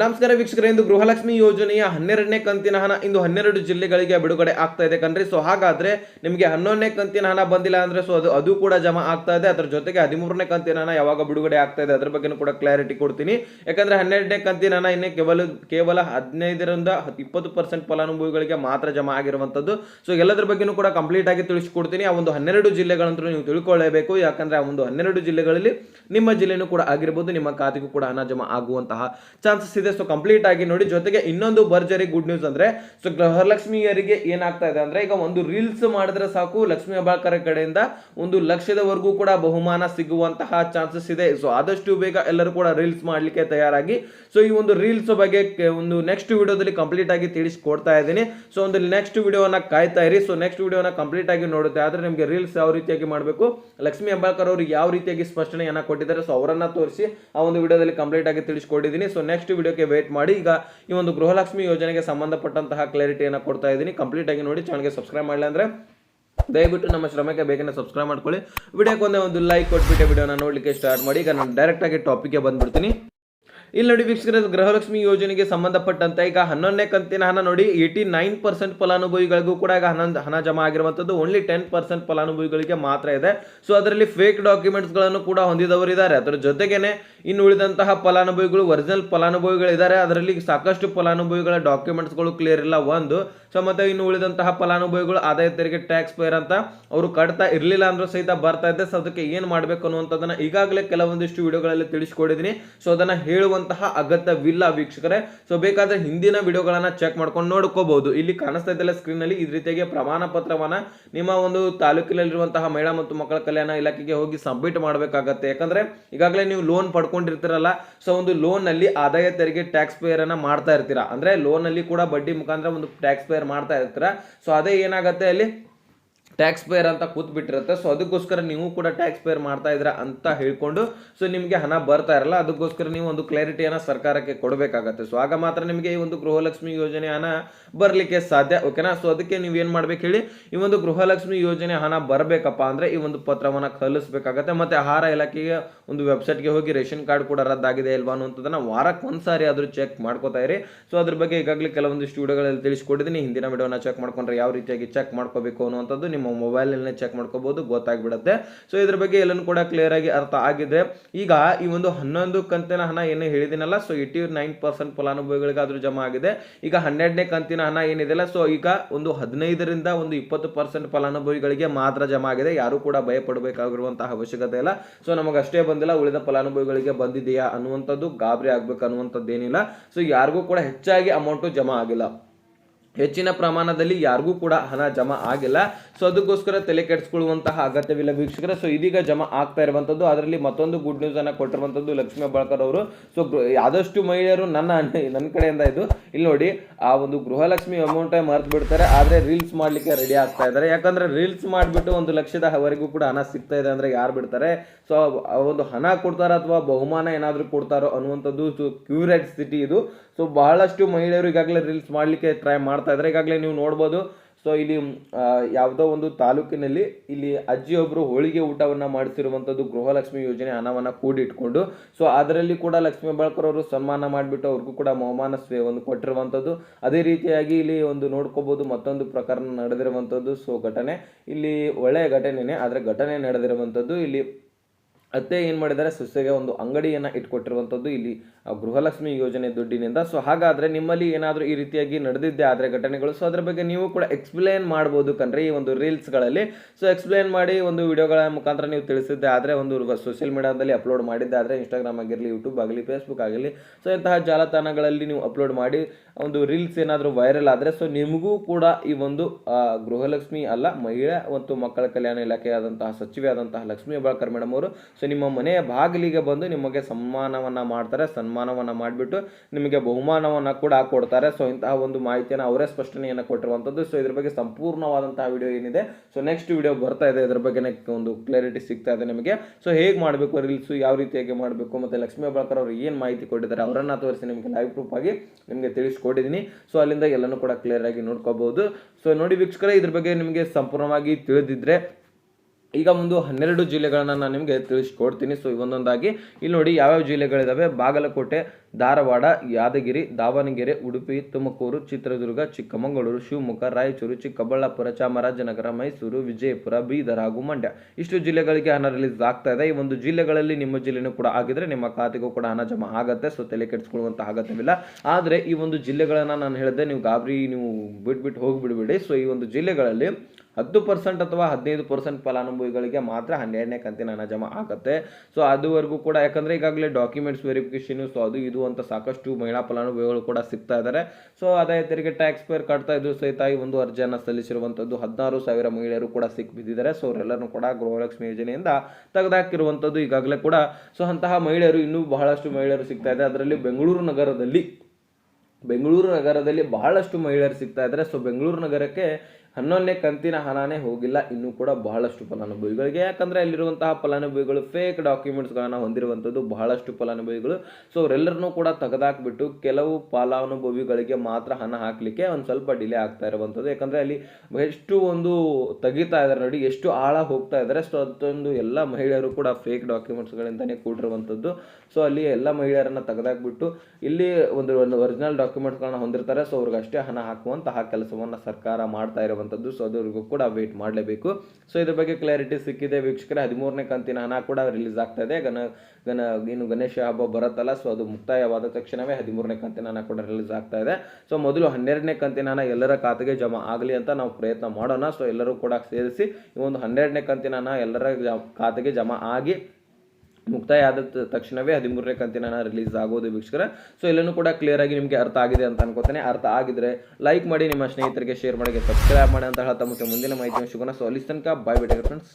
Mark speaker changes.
Speaker 1: ನಮಸ್ಕಾರ ವೀಕ್ಷಕರೇ, ಇಂದು ಗೃಹಲಕ್ಷ್ಮಿ ಯೋಜನೆಯ ಹನ್ನೆರಡನೇ ಕಂತಿನ ಹಣ ಇಂದು ಹನ್ನೆರಡು ಜಿಲ್ಲೆಗಳಿಗೆ ಬಿಡುಗಡೆ ಆಗ್ತಾ ಇದೆ ಕಣ್ರಿ. ಸೊ ಹಾಗಾದ್ರೆ ನಿಮಗೆ ಹನ್ನೊಂದನೇ ಕಂತಿನ ಹಣ ಬಂದಿಲ್ಲ ಅಂದ್ರೆ ಸೊ ಅದು ಅದು ಕೂಡ ಜಮಾ ಆಗ್ತಾ ಇದೆ. ಅದ್ರ ಜೊತೆಗೆ ಹದಿಮೂರನೇ ಕಂತಿನ ಹಣ ಯಾವಾಗ ಬಿಡುಗಡೆ ಆಗ್ತಾ ಇದೆ ಅದ್ರ ಬಗ್ಗೆನೂ ಕೂಡ ಕ್ಲಾರಿಟಿ ಕೊಡ್ತೀನಿ. ಯಾಕಂದ್ರೆ ಹನ್ನೆರಡನೇ ಕಂತಿನ ಹಣ ಇನ್ನೇ ಕೇವಲ ಕೇವಲ ಹದಿನೈದರಿಂದ ಇಪ್ಪತ್ತು ಪರ್ಸೆಂಟ್ ಫಲಾನುಭವಿಗಳಿಗೆ ಮಾತ್ರ ಜಮಾ ಆಗಿರುವಂತದ್ದು. ಸೊ ಎಲ್ಲದರ ಬಗ್ಗೆನೂ ಕೂಡ ಕಂಪ್ಲೀಟ್ ಆಗಿ ತಿಳಿಸ್ಕೊಡ್ತೀನಿ. ಆ ಒಂದು ಹನ್ನೆರಡು ಜಿಲ್ಲೆಗಳಂತೂ ನೀವು ತಿಳ್ಕೊಳ್ಳೇಬೇಕು ಯಾಕಂದ್ರೆ ಆ ಒಂದು ಹನ್ನೆರಡು ಜಿಲ್ಲೆಗಳಲ್ಲಿ ನಿಮ್ಮ ಜಿಲ್ಲೆನೂ ಕೂಡ ಆಗಿರ್ಬೋದು, ನಿಮ್ಮ ಖಾತೆಗೂ ಕೂಡ ಹಣ ಜಮಾ ಆಗುವಂತಹ ಚಾನ್ಸಸ್ ಇದೆ. ಸೊ ಕಂಪ್ಲೀಟ್ ಆಗಿ ನೋಡಿ, ಜೊತೆಗೆ ಇನ್ನೊಂದು ಭರ್ಜರಿ ಗುಡ್ ನ್ಯೂಸ್ ಅಂದ್ರೆ ಸೊ ಗೃಹಲಕ್ಷ್ಮಿಯರಿಗೆ ಏನಾಗ್ತಾ ಇದೆ ಅಂದ್ರೆ, ಈಗ ಒಂದು ರೀಲ್ಸ್ ಮಾಡಿದ್ರೆ ಸಾಕು, ಲಕ್ಷ್ಮಿ ಹೆಬ್ಬಾಳ್ಕರ್ ಕಡೆಯಿಂದ ಒಂದು ಲಕ್ಷದವರೆಗೂ ಕೂಡ ಬಹುಮಾನ ಸಿಗುವಂತಹ ಚಾನ್ಸಸ್ ಇದೆ. ಸೊ ಆದಷ್ಟು ಬೇಗ ಎಲ್ಲರೂ ಕೂಡ ರೀಲ್ಸ್ ಮಾಡ್ಲಿಕ್ಕೆ ತಯಾರಾಗಿ ಸೊ ಈ ಒಂದು ರೀಲ್ಸ್ ಬಗ್ಗೆ ಒಂದು ನೆಕ್ಸ್ಟ್ ವಿಡಿಯೋದಲ್ಲಿ ಕಂಪ್ಲೀಟ್ ಆಗಿ ತಿಳಿಸ್ಕೊಡ್ತಾ ಇದ್ದೀನಿ. ಸೊ ಒಂದು ನೆಕ್ಸ್ಟ್ ವಿಡಿಯೋನ ಕಾಯ್ತಾ ಇರಿ. ಸೊ ನೆಕ್ಸ್ಟ್ ವಿಡಿಯೋನ ಕಂಪ್ಲೀಟ್ ಆಗಿ ನೋಡುತ್ತೆ. ಆದ್ರೆ ನಿಮಗೆ ರೀಲ್ಸ್ ಯಾವ ರೀತಿಯಾಗಿ ಮಾಡಬೇಕು, ಲಕ್ಷ್ಮಿ ಹೆಬ್ಬಾಳ್ಕರ್ ಅವರು ಯಾವ ರೀತಿಯಾಗಿ ಸ್ಪಷ್ಟನೆಯನ್ನ ಕೊಟ್ಟಿದ್ದಾರೆ ಸೊ ಅವರನ್ನ ತೋರಿಸಿ ಆ ಒಂದು ವಿಡಿಯೋದಲ್ಲಿ ಕಂಪ್ಲೀಟ್ ಆಗಿ ತಿಳಿಸ್ಕೊಟ್ಟಿದ್ದೀನಿ ಸೊ ನೆಕ್ಸ್ಟ್ ವಿಡಿಯೋಕ್ಕೆ ವೇಟ್ ಮಾಡಿ. ಈಗ ಈ ಒಂದು ಗೃಹಲಕ್ಷ್ಮಿ ಯೋಜನೆಗೆ ಸಂಬಂಧಪಟ್ಟಂತಹ ಕ್ಲಾರಿಟಿಯನ್ನು ಕೊಡ್ತಾ ಇದ್ದೀನಿ. ಕಂಪ್ಲೀಟ್ ಆಗಿ ನೋಡಿ ಚಾನಲ್ಗೆ ಸಬ್ಸ್ಕ್ರೈಬ್ ಮಾಡಿಲ್ಲ ಅಂದ್ರೆ ದಯವಿಟ್ಟು ನಮ್ಮ ಶ್ರಮಕ್ಕೆ ಬೇಗನೆ ಸಬ್ಸ್ಕ್ರೈಬ್ ಮಾಡ್ಕೊಳ್ಳಿ. ವಿಡಿಯೋಕ್ಕೆ ಒಂದೇ ಒಂದು ಲೈಕ್ ಕೊಟ್ಬಿಟ್ಟು ವಿಡಿಯೋನ ನೋಡಲಿಕ್ಕೆ ಸ್ಟಾರ್ಟ್ ಮಾಡಿ. ಈಗ ನಾನು ಡೈರೆಕ್ಟ್ ಆಗಿ ಟಾಪಿಕ್ಗೆ ಬಂದ್ಬಿಡ್ತೀನಿ. ಇಲ್ಲಿ ನೋಡಿ ವೀಕ್ಷಕರ, ಗೃಹಲಕ್ಷ್ಮಿ ಯೋಜನೆಗೆ ಸಂಬಂಧಪಟ್ಟಂತೆ ಈಗ ಹನ್ನೊಂದನೇ ಕಂತಿನ ಹಣ ನೋಡಿ ಏಯ್ಟಿ ನೈನ್ ಪರ್ಸೆಂಟ್ ಫಲಾನುಭವಿಗಳಿಗೂ ಕೂಡ ಈಗ ಹನ್ನೊಂದು ಹಣ ಜಮಾ ಆಗಿರುವಂಥದ್ದು. ಓನ್ಲಿ ಟೆನ್ ಪರ್ಸೆಂಟ್ ಫಲಾನುಭವಿಗಳಿಗೆ ಮಾತ್ರ ಇದೆ. ಸೊ ಅದರಲ್ಲಿ ಫೇಕ್ ಡಾಕ್ಯುಮೆಂಟ್ಸ್ಗಳನ್ನು ಕೂಡ ಹೊಂದಿದವರಿದ್ದಾರೆ ಅದರ ಜೊತೆಗೇನೆ ಇನ್ನು ಉಳಿದಂತಹ ಫಲಾನುಭವಿಗಳು ಒರಿಜಿನಲ್ ಫಲಾನುಭವಿಗಳಿದ್ದಾರೆ. ಅದರಲ್ಲಿ ಸಾಕಷ್ಟು ಫಲಾನುಭವಿಗಳ ಡಾಕ್ಯುಮೆಂಟ್ಸ್ಗಳು ಕ್ಲಿಯರ್ ಇಲ್ಲ. ಒಂದು, ಸೊ, ಮತ್ತೆ ಇನ್ನು ಉಳಿದಂತಹ ಫಲಾನುಭವಿಗಳು ಆದಾಯ ತೆರಿಗೆ ಟ್ಯಾಕ್ಸ್ ಪೇರ್ ಅಂತ ಅವರು ಕಟ್ತಾ ಇರಲಿಲ್ಲ ಅಂದ್ರೂ ಸಹಿತ ಬರ್ತಾ ಇದೆ. ಸೊ ಅದಕ್ಕೆ ಏನು ಮಾಡಬೇಕು ಅನ್ನುವಂಥದ್ದನ್ನು ಈಗಾಗಲೇ ಕೆಲವೊಂದಿಷ್ಟು ವಿಡಿಯೋಗಳಲ್ಲಿ ತಿಳಿಸ್ಕೊಡಿದ್ದೀನಿ. ಸೊ ಅದನ್ನ ಹೇಳುವಂತಹ ಅಗತ್ಯವಿಲ್ಲ ವೀಕ್ಷಕರೇ. ಸೊ ಬೇಕಾದ್ರೆ ಹಿಂದಿನ ವಿಡಿಯೋಗಳನ್ನ ಚೆಕ್ ಮಾಡ್ಕೊಂಡು ನೋಡ್ಕೋಬಹುದು. ಇಲ್ಲಿ ಕಾಣಿಸ್ತಾ ಇದೆಲ್ಲ ಸ್ಕ್ರೀನ್ ಅಲ್ಲಿ. ಈ ರೀತಿಯಾಗಿ ಪ್ರಮಾಣ ಪತ್ರವನ್ನ ನಿಮ್ಮ ಒಂದು ತಾಲೂಕಿನಲ್ಲಿರುವಂತಹ ಮಹಿಳಾ ಮತ್ತು ಮಕ್ಕಳ ಕಲ್ಯಾಣ ಇಲಾಖೆಗೆ ಹೋಗಿ ಸಬ್ಮಿಟ್ ಮಾಡಬೇಕಾಗತ್ತೆ. ಯಾಕಂದ್ರೆ ಈಗಾಗಲೇ ನೀವು ಲೋನ್ ಪಡ್ಕೊಂಡಿರ್ತೀರಲ್ಲ ಸೊ ಒಂದು ಲೋನ್ನಲ್ಲಿ ಆದಾಯ ತೆರಿಗೆ ಟ್ಯಾಕ್ಸ್ ಪೇಯರ್ ಅನ್ನ ಮಾಡ್ತಾ ಇರ್ತೀರಾ? ಅಂದ್ರೆ ಲೋನ್ ಅಲ್ಲಿ ಕೂಡ ಬಡ್ಡಿ ಮುಖಾಂತರ ಒಂದು ಟ್ಯಾಕ್ಸ್ ಪೇಯರ್ ಮಾಡ್ತಾ ಇರ್ತೀರಾ? ಸೊ ಅದೇ ಏನಾಗತ್ತೆ ಅಲ್ಲಿ ಟ್ಯಾಕ್ಸ್ ಪೇಯರ್ ಅಂತ ಕೂತ್ ಬಿಟ್ಟಿರುತ್ತೆ ಸೊ ಅದಕ್ಕೋಸ್ಕರ ನೀವು ಕೂಡ ಟ್ಯಾಕ್ಸ್ ಪೇಯರ್ ಮಾಡ್ತಾ ಇದ್ರ ಅಂತ ಹೇಳ್ಕೊಂಡು ಸೊ ನಿಮಗೆ ಹಣ ಬರ್ತಾ ಇರಲ್ಲ. ಅದಕ್ಕೋಸ್ಕರ ನೀವು ಒಂದು ಕ್ಲಾರಿಟಿಯನ್ನು ಸರ್ಕಾರಕ್ಕೆ ಕೊಡಬೇಕಾಗತ್ತೆ. ಸೊ ಆಗ ಮಾತ್ರ ನಿಮಗೆ ಈ ಒಂದು ಗೃಹಲಕ್ಷ್ಮಿ ಯೋಜನೆ ಹಣ ಬರಲಿಕ್ಕೆ ಸಾಧ್ಯ ಓಕೆನಾ ಸೊ ಅದಕ್ಕೆ ನೀವು ಏನು ಮಾಡ್ಬೇಕು ಹೇಳಿ, ಈ ಒಂದು ಗೃಹಲಕ್ಷ್ಮಿ ಯೋಜನೆ ಹಣ ಬರಬೇಕಪ್ಪ ಅಂದ್ರೆ ಈ ಒಂದು ಪತ್ರವನ್ನ ಕಲಿಸ್ಬೇಕಾಗತ್ತೆ ಮತ್ತೆ ಆಹಾರ ಇಲಾಖೆಗೆ ಒಂದು ವೆಬ್ಸೈಟ್ಗೆ ಹೋಗಿ ರೇಷನ್ ಕಾರ್ಡ್ ಕೂಡ ರದ್ದಾಗಿದೆ ಇಲ್ವಾ ಅನ್ನುವಂಥದ್ದನ್ನ ವಾರಕ್ಕೆ ಒಂದ್ಸಾರಿ ಆದರೂ ಚೆಕ್ ಮಾಡ್ಕೋತಾ ಇರಿ. ಸೊ ಅದ್ರ ಬಗ್ಗೆ ಈಗಾಗಲೇ ಕೆಲವೊಂದು ಸ್ಟುಡಿಯೋಗಳಲ್ಲಿ ತಿಳಿಸ್ಕೊಟ್ಟಿದ್ದೀನಿ. ಹಿಂದಿನ ವಿಡಿಯೋನ ಚೆಕ್ ಮಾಡ್ಕೊಂಡ್ರೆ ಯಾವ ರೀತಿಯಾಗಿ ಚೆಕ್ ಮಾಡ್ಕೋಬೇಕು ಅನ್ನುವಂಥದ್ದು ನಿಮ್ಮ ಮೊಬೈಲಲ್ಲೇ ಚೆಕ್ ಮಾಡ್ಕೋಬಹುದು ಗೊತ್ತಾಗ್ಬಿಡುತ್ತೆ. ಸೊ ಇದ್ರ ಬಗ್ಗೆ ಎಲ್ಲನೂ ಕೂಡ ಕ್ಲಿಯರ್ ಆಗಿ ಅರ್ಥ ಆಗಿದೆ ಈಗ ಈ ಒಂದು ಹನ್ನೊಂದು ಕಂತಿನ ಹಣ ಏನು ಹೇಳಿದಿನಲ್ಲ ಸೊ ಏಯ್ಟಿ ನೈನ್ ಪರ್ಸೆಂಟ್ ಫಲಾನುಭವಿಗಳಿಗಾದ್ರೂ ಜಮಾ ಆಗಿದೆ. ಈಗ ಹನ್ನೆರಡನೇ ಕಂತಿನ ಹಣ ಏನಿದೆಯಲ್ಲ ಸೊ ಈಗ ಒಂದು ಹದಿನೈದರಿಂದ ಒಂದು ಇಪ್ಪತ್ತು ಪರ್ಸೆಂಟ್ ಫಲಾನುಭವಿಗಳಿಗೆ ಮಾತ್ರ ಜಮಾ ಆಗಿದೆ. ಯಾರು ಕೂಡ ಭಯ ಪಡಬೇಕಾಗಿರುವಂತಹ ಅವಶ್ಯಕತೆ ಇಲ್ಲ. ಸೊ ನಮಗೆ ಅಷ್ಟೇ ಬಂದಿಲ್ಲ, ಉಳಿದ ಫಲಾನುಭವಿಗಳಿಗೆ ಬಂದಿದೆಯಾ ಅನ್ನುವಂಥದ್ದು ಗಾಬರಿ ಆಗ್ಬೇಕು ಅನ್ನುವಂಥದ್ದು ಏನಿಲ್ಲ ಸೊ ಯಾರಿಗೂ ಕೂಡ ಹೆಚ್ಚಾಗಿ ಅಮೌಂಟು ಜಮಾ ಆಗಿಲ್ಲ. ಹೆಚ್ಚಿನ ಪ್ರಮಾಣದಲ್ಲಿ ಯಾರಿಗೂ ಕೂಡ ಹಣ ಜಮಾ ಆಗಿಲ್ಲ. ಸೊ ಅದಕ್ಕೋಸ್ಕರ ತಲೆ ಕೆಡಿಸ್ಕೊಳ್ಳುವಂತಹ ಅಗತ್ಯವಿಲ್ಲ ವೀಕ್ಷಕರ. ಸೊ ಇದೀಗ ಜಮಾ ಆಗ್ತಾ ಇರುವಂಥದ್ದು ಅದರಲ್ಲಿ ಮತ್ತೊಂದು ಗುಡ್ ನ್ಯೂಸ್ ಅನ್ನ ಕೊಟ್ಟಿರುವಂಥದ್ದು ಲಕ್ಷ್ಮೀ ಬಳಕರ್ ಅವರು. ಸೊ ಆದಷ್ಟು ಮಹಿಳೆಯರು ನನ್ನ ನನ್ನ ಕಡೆಯಿಂದ ಇದು. ಇಲ್ಲಿ ನೋಡಿ, ಆ ಒಂದು ಗೃಹಲಕ್ಷ್ಮಿ ಅಮೌಂಟ್ ಮರೆತು ಬಿಡ್ತಾರೆ. ಆದ್ರೆ ರೀಲ್ಸ್ ಮಾಡ್ಲಿಕ್ಕೆ ರೆಡಿ ಆಗ್ತಾ ಇದ್ದಾರೆ. ಯಾಕಂದ್ರೆ ರೀಲ್ಸ್ ಮಾಡಿಬಿಟ್ಟು ಒಂದು ಲಕ್ಷದವರೆಗೂ ಕೂಡ ಹಣ ಸಿಗ್ತಾ ಇದೆ ಅಂದ್ರೆ ಯಾರು ಬಿಡ್ತಾರೆ? ಸೊ ಒಂದು ಹಣ ಕೊಡ್ತಾರ ಅಥವಾ ಬಹುಮಾನ ಏನಾದರೂ ಕೊಡ್ತಾರೋ ಅನ್ನುವಂಥದ್ದು ಕ್ಯೂರಿಯಾಸಿಟಿ ಇದು. ಸೊ ಬಹಳಷ್ಟು ಮಹಿಳೆಯರು ಈಗಾಗಲೇ ರೀಲ್ಸ್ ಮಾಡಲಿಕ್ಕೆ ಟ್ರೈ ಮಾಡ್ತಾ ಇದ್ದಾರೆ. ಈಗಾಗಲೇ ನೀವು ನೋಡ್ಬೋದು. ಸೊ ಇಲ್ಲಿ ಯಾವುದೋ ಒಂದು ತಾಲೂಕಿನಲ್ಲಿ ಇಲ್ಲಿ ಅಜ್ಜಿಯೊಬ್ಬರು ಹೋಳಿಗೆ ಊಟವನ್ನು ಮಾಡಿಸಿರುವಂಥದ್ದು ಗೃಹಲಕ್ಷ್ಮಿ ಯೋಜನೆ ಹಣವನ್ನು ಕೂಡಿಟ್ಕೊಂಡು ಸೊ ಅದರಲ್ಲಿ ಕೂಡ ಲಕ್ಷ್ಮೀ ಹೆಬ್ಬಾಳ್ಕರ್ ಅವರು ಸನ್ಮಾನ ಮಾಡಿಬಿಟ್ಟು ಅವ್ರಿಗೂ ಕೂಡ ಬಹುಮಾನ ಸ್ವೇ- ಒಂದು ಕೊಟ್ಟಿರುವಂಥದ್ದು ಅದೇ ರೀತಿಯಾಗಿ ಇಲ್ಲಿ ಒಂದು ನೋಡ್ಕೋಬೋದು ಮತ್ತೊಂದು ಪ್ರಕರಣ ನಡೆದಿರುವಂಥದ್ದು ಸೊ ಘಟನೆ. ಇಲ್ಲಿ ಒಳ್ಳೆಯ ಘಟನೆನೇ, ಆದರೆ ಘಟನೆ ನಡೆದಿರುವಂಥದ್ದು ಇಲ್ಲಿ ಅತ್ತೆ ಏನು ಮಾಡಿದ್ದಾರೆ? ಸೊಸೆಗೆ ಒಂದು ಅಂಗಡಿಯನ್ನು ಇಟ್ಕೊಟ್ಟಿರುವಂಥದ್ದು ಇಲ್ಲಿ ಗೃಹಲಕ್ಷ್ಮಿ ಯೋಜನೆ ದುಡ್ಡಿನಿಂದ. ಸೊ ಹಾಗಾದರೆ ನಿಮ್ಮಲ್ಲಿ ಏನಾದರೂ ಈ ರೀತಿಯಾಗಿ ನಡೆದಿದ್ದೆ ಆದರೆ ಘಟನೆಗಳು? ಸೊ ಅದರ ಬಗ್ಗೆ ನೀವು ಕೂಡ ಎಕ್ಸ್ಪ್ಲೇನ್ ಮಾಡ್ಬೋದು ಕಣ್ರಿ ಈ ಒಂದು ರೀಲ್ಸ್ಗಳಲ್ಲಿ ಸೊ ಎಕ್ಸ್ಪ್ಲೇನ್ ಮಾಡಿ ಒಂದು ವಿಡಿಯೋಗಳ ಮುಖಾಂತರ ನೀವು ತಿಳಿಸಿದ್ದೆ ಆದರೆ ಒಂದು ಸೋಷಿಯಲ್ ಮೀಡಿಯಾದಲ್ಲಿ ಅಪ್ಲೋಡ್ ಮಾಡಿದ್ದೆ ಆದರೆ ಇನ್ಸ್ಟಾಗ್ರಾಮ್ ಆಗಿರಲಿ ಯೂಟ್ಯೂಬ್ ಆಗಲಿ ಫೇಸ್ಬುಕ್ ಆಗಲಿ ಸೊ ಇಂತಹ ಜಾಲತಾಣಗಳಲ್ಲಿ ನೀವು ಅಪ್ಲೋಡ್ ಮಾಡಿ, ಒಂದು ರೀಲ್ಸ್ ಏನಾದರೂ ವೈರಲ್ ಆದರೆ ಸೊ ನಿಮಗೂ ಕೂಡ ಈ ಒಂದು ಗೃಹಲಕ್ಷ್ಮಿ ಅಲ್ಲ, ಮಹಿಳಾ ಮತ್ತು ಮಕ್ಕಳ ಕಲ್ಯಾಣ ಇಲಾಖೆಯಾದಂತಹ ಸಚಿವೆ ಆದಂತಹ ಲಕ್ಷ್ಮೀ ಹೆಬ್ಬಾಳ್ಕರ್ ಮೇಡಮ್ ಅವರು ಸೊ ನಿಮ್ಮ ಮನೆಯ ಬಾಗಿಲಿಗೆ ಬಂದು ನಿಮಗೆ ಸನ್ಮಾನವನ್ನು ಮಾಡ್ತಾರೆ, ಸನ್ಮಾನವನ್ನು ಮಾಡಿಬಿಟ್ಟು ನಿಮಗೆ ಬಹುಮಾನವನ್ನು ಕೂಡ ಕೊಡ್ತಾರೆ. ಸೊ ಇಂತಹ ಒಂದು ಮಾಹಿತಿಯನ್ನು ಅವರೇ ಸ್ಪಷ್ಟನೆಯನ್ನು ಕೊಟ್ಟಿರುವಂಥದ್ದು ಸೊ ಇದ್ರ ಬಗ್ಗೆ ಸಂಪೂರ್ಣವಾದಂತಹ ವಿಡಿಯೋ ಏನಿದೆ? ಸೊ ನೆಕ್ಸ್ಟ್ ವಿಡಿಯೋ ಬರ್ತಾ ಇದೆ. ಇದ್ರ ಬಗ್ಗೆ ಒಂದು ಕ್ಲಾರಿಟಿ ಸಿಗ್ತಾ ಇದೆ ನಿಮಗೆ. ಸೊ ಹೇಗೆ ಮಾಡಬೇಕು? ರೀಲ್ಸ್ ಯಾವ ರೀತಿಯಾಗಿ ಮಾಡಬೇಕು? ಮತ್ತೆ ಲಕ್ಷ್ಮೀ ಬಳಕರ್ ಅವರು ಏನು ಮಾಹಿತಿ ಕೊಟ್ಟಿದ್ದಾರೆ? ಅವರನ್ನ ತೋರಿಸಿ ನಿಮಗೆ ಲೈವ್ ಪ್ರೂಫ್ ಆಗಿ ನಿಮಗೆ ತಿಳಿಸ್ಕೊಟ್ಟಿದ್ದೀನಿ ಸೊ ಅಲ್ಲಿಂದ ಎಲ್ಲನೂ ಕೂಡ ಕ್ಲಿಯರ್ ಆಗಿ ನೋಡ್ಕೋಬಹುದು ಸೊ ನೋಡಿ ವೀಕ್ಷಕರೇ, ಇದ್ರ ಬಗ್ಗೆ ನಿಮಗೆ ಸಂಪೂರ್ಣವಾಗಿ ತಿಳಿದಿದ್ರೆ ಈಗ ಒಂದು ಹನ್ನೆರಡು ಜಿಲ್ಲೆಗಳನ್ನ ನಾನು ನಿಮಗೆ ತಿಳಿಸ್ಕೊಡ್ತೀನಿ. ಸೊ ಒಂದೊಂದಾಗಿ ಇಲ್ಲಿ ನೋಡಿ ಯಾವ್ಯಾವ ಜಿಲ್ಲೆಗಳಿದಾವೆ? ಬಾಗಲಕೋಟೆ, ಧಾರವಾಡ, ಯಾದಗಿರಿ, ದಾವಣಗೆರೆ, ಉಡುಪಿ, ತುಮಕೂರು, ಚಿತ್ರದುರ್ಗ, ಚಿಕ್ಕಮಗಳೂರು, ಶಿವಮೊಗ್ಗ, ರಾಯಚೂರು, ಚಿಕ್ಕಬಳ್ಳಾಪುರ, ಚಾಮರಾಜನಗರ, ಮೈಸೂರು, ವಿಜಯಪುರ, ಬೀದರ್ ಹಾಗೂ ಮಂಡ್ಯ. ಇಷ್ಟು ಜಿಲ್ಲೆಗಳಿಗೆ ಹಣ ರಿಲೀಸ್ ಆಗ್ತಾ ಇದೆ. ಈ ಒಂದು ಜಿಲ್ಲೆಗಳಲ್ಲಿ ನಿಮ್ಮ ಜಿಲ್ಲೆನೂ ಕೂಡ ಆಗಿದ್ರೆ ನಿಮ್ಮ ಖಾತೆಗೂ ಕೂಡ ಹಣ ಜಮಾ ಆಗುತ್ತೆ. ಸೊ ತಲೆ ಕೆಡಿಸ್ಕೊಳ್ಳುವಂಥ ಅಗತ್ಯವಿಲ್ಲ. ಆದರೆ ಈ ಒಂದು ಜಿಲ್ಲೆಗಳನ್ನು ನಾನು ಹೇಳಿದೆ ನೀವು ಗಾಬರಿ, ನೀವು ಬಿಟ್ಬಿಟ್ಟು ಹೋಗಿಬಿಡ್ಬೇಡಿ. ಸೊ ಈ ಒಂದು ಜಿಲ್ಲೆಗಳಲ್ಲಿ ಹತ್ತು ಪರ್ಸೆಂಟ್ ಅಥವಾ ಹದಿನೈದು ಪರ್ಸೆಂಟ್ ಫಲಾನುಭವಿಗಳಿಗೆ ಮಾತ್ರ ಹನ್ನೆರಡನೇ ಕಂತಿನ ಹಣ ಜಮಾ ಆಗುತ್ತೆ. ಸೊ ಅದುವರೆಗೂ ಕೂಡ ಯಾಕಂದ್ರೆ ಈಗಾಗಲೇ ಡಾಕ್ಯುಮೆಂಟ್ಸ್ ವೆರಿಫಿಕೇಶನ್ ಸೊ ಅದು ಇದು ಅಂತ ಸಾಕಷ್ಟು ಮಹಿಳಾ ಫಲಾನುಭವಿಗಳು ಕೂಡ ಸಿಗ್ತಾ ಇದ್ದಾರೆ ಸೊ ಆದಾಯ ತೆರಿಗೆ ಟ್ಯಾಕ್ಸ್ ಪೇರ್ ಕಟ್ತಾ ಇದ್ದು ಸಹಿತ ಈ ಒಂದು ಅರ್ಜಿಯನ್ನು ಸಲ್ಲಿಸಿರುವಂಥದ್ದು ಹದಿನಾರು ಸಾವಿರ ಮಹಿಳೆಯರು ಕೂಡ ಸಿಕ್ಕಿ ಬಿದ್ದಿದ್ದಾರೆ ಸೊ ಅವರೆಲ್ಲರೂ ಕೂಡ ಗೃಹಲಕ್ಷ್ಮಿ ಯೋಜನೆಯಿಂದ ತೆಗೆದಾಕಿರುವಂಥದ್ದು ಈಗಾಗಲೇ ಕೂಡ. ಸೊ ಅಂತಹ ಮಹಿಳೆಯರು ಇನ್ನೂ ಬಹಳಷ್ಟು ಮಹಿಳೆಯರು ಸಿಗ್ತಾ ಇದೆ. ಅದರಲ್ಲಿ ಬೆಂಗಳೂರು ನಗರದಲ್ಲಿ ಬೆಂಗಳೂರು ನಗರದಲ್ಲಿ ಬಹಳಷ್ಟು ಮಹಿಳೆಯರು ಸಿಗ್ತಾ ಇದ್ದಾರೆ ಸೊ ಬೆಂಗಳೂರು ನಗರಕ್ಕೆ ಹನ್ನೊಂದನೇ ಕಂತಿನ ಹಣನೇ ಹೋಗಿಲ್ಲ, ಇನ್ನೂ ಕೂಡ ಬಹಳಷ್ಟು ಫಲಾನುಭವಿಗಳಿಗೆ. ಯಾಕಂದ್ರೆ ಅಲ್ಲಿರುವಂತಹ ಫಲಾನುಭವಿಗಳು ಫೇಕ್ ಡಾಕ್ಯುಮೆಂಟ್ಸ್ಗಳನ್ನು ಹೊಂದಿರುವಂಥದ್ದು ಬಹಳಷ್ಟು ಫಲಾನುಭವಿಗಳು. ಸೊ ಅವರೆಲ್ಲರನ್ನೂ ಕೂಡ ತೆಗೆದಾಕ್ಬಿಟ್ಟು ಕೆಲವು ಫಲಾನುಭವಿಗಳಿಗೆ ಮಾತ್ರ ಹಣ ಹಾಕಲಿಕ್ಕೆ ಒಂದು ಸ್ವಲ್ಪ ಡಿಲೇ ಆಗ್ತಾ ಇರುವಂಥದ್ದು. ಯಾಕಂದರೆ ಅಲ್ಲಿ ಎಷ್ಟು ಒಂದು ತೆಗಿತಾ ಇದ್ದಾರೆ ನೋಡಿ, ಎಷ್ಟು ಆಳ ಹೋಗ್ತಾ ಇದ್ದಾರೆ ಸೊ ಅದೊಂದು ಎಲ್ಲ ಮಹಿಳೆಯರು ಕೂಡ ಫೇಕ್ ಡಾಕ್ಯುಮೆಂಟ್ಸ್ಗಳಿಂದನೇ ಕೂಡಿರುವಂಥದ್ದು. ಸೊ ಅಲ್ಲಿ ಎಲ್ಲ ಮಹಿಳೆಯರನ್ನು ತೆಗೆದಾಕ್ಬಿಟ್ಟು ಇಲ್ಲಿ ಒಂದು ಒಂದು ಒರಿಜಿನಲ್ ಡಾಕ್ಯುಮೆಂಟ್ಸ್ಗಳನ್ನ ಹೊಂದಿರ್ತಾರೆ. ಸೊ ಅವ್ರಿಗೆ ಅಷ್ಟೇ ಹಣ ಹಾಕುವಂತಹ ಕೆಲಸವನ್ನು ಸರ್ಕಾರ ಮಾಡ್ತಾ ಇರುವಂಥದ್ದು ಸೊ ಅದರಿಗೂ ಕೂಡ ವೇಟ್ ಮಾಡಲೇಬೇಕು. ಸೊ ಇದ್ರ ಬಗ್ಗೆ ಕ್ಲಾರಿಟಿ ಸಿಕ್ಕಿದೆ. ವೀಕ್ಷಕರ, ಹದಿಮೂರನೇ ಕಂತಿನ ಹಣ ಕೂಡ ರಿಲೀಸ್ ಆಗ್ತಾ ಇದೆ. ಗಣ ಗಣ ಏನು ಗಣೇಶ ಹಬ್ಬ ಬರುತ್ತಲ್ಲ ಸೊ ಅದು ಮುಕ್ತಾಯವಾದ ತಕ್ಷಣವೇ ಹದಿಮೂರನೇ ಕಂತಿನ ಹಣ ಕೂಡ ರಿಲೀಸ್ ಆಗ್ತಾ ಇದೆ. ಸೊ ಮೊದಲು ಹನ್ನೆರಡನೇ ಕಂತಿನ ಹಣ ಎಲ್ಲರ ಖಾತೆಗೆ ಜಮಾ ಆಗಲಿ ಅಂತ ನಾವು ಪ್ರಯತ್ನ ಮಾಡೋಣ. ಸೊ ಎಲ್ಲರೂ ಕೂಡ ಸೇರಿಸಿ ಈ ಒಂದು ಹನ್ನೆರಡನೇ ಕಂತಿನ ಹಣ ಎಲ್ಲರ ಖಾತೆಗೆ ಜಮಾ ಆಗಿ ಮುಕ್ತಾಯ ಆದ ತಕ್ಷಣವೇ ಹದಿಮೂರನೇ ಕಂತಿನ ರಿಲೀಸ್ ಆಗೋದು ವೀಕ್ಷಕರ. ಸೊ ಎಲ್ಲನೂ ಕೂಡ ಕ್ಲಿಯರ್ ಆಗಿ ನಿಮಗೆ ಅರ್ಥ ಆಗಿದೆ ಅಂತ ಅನ್ಕೋತೇನೆ. ಅರ್ಥ ಆಗಿದ್ರೆ ಲೈಕ್ ಮಾಡಿ, ನಿಮ್ಮ ಸ್ನೇಹಿತರಿಗೆ ಶೇರ್ ಮಾಡಿ ಸಬ್ಸ್ಕ್ರೈಬ್ ಮಾಡಿ ಅಂತ ಹೇಳ್ತಾ ಮುಂದಿನ ಮಾಹಿತಿ ಸಿಗೋಣ. ಸೊ ಅಲ್ಲಿ ತನಕ ಬಾಯ್ ಬಿಟ್ಟಿಗೆ ಫ್ರೆಂಡ್ಸ್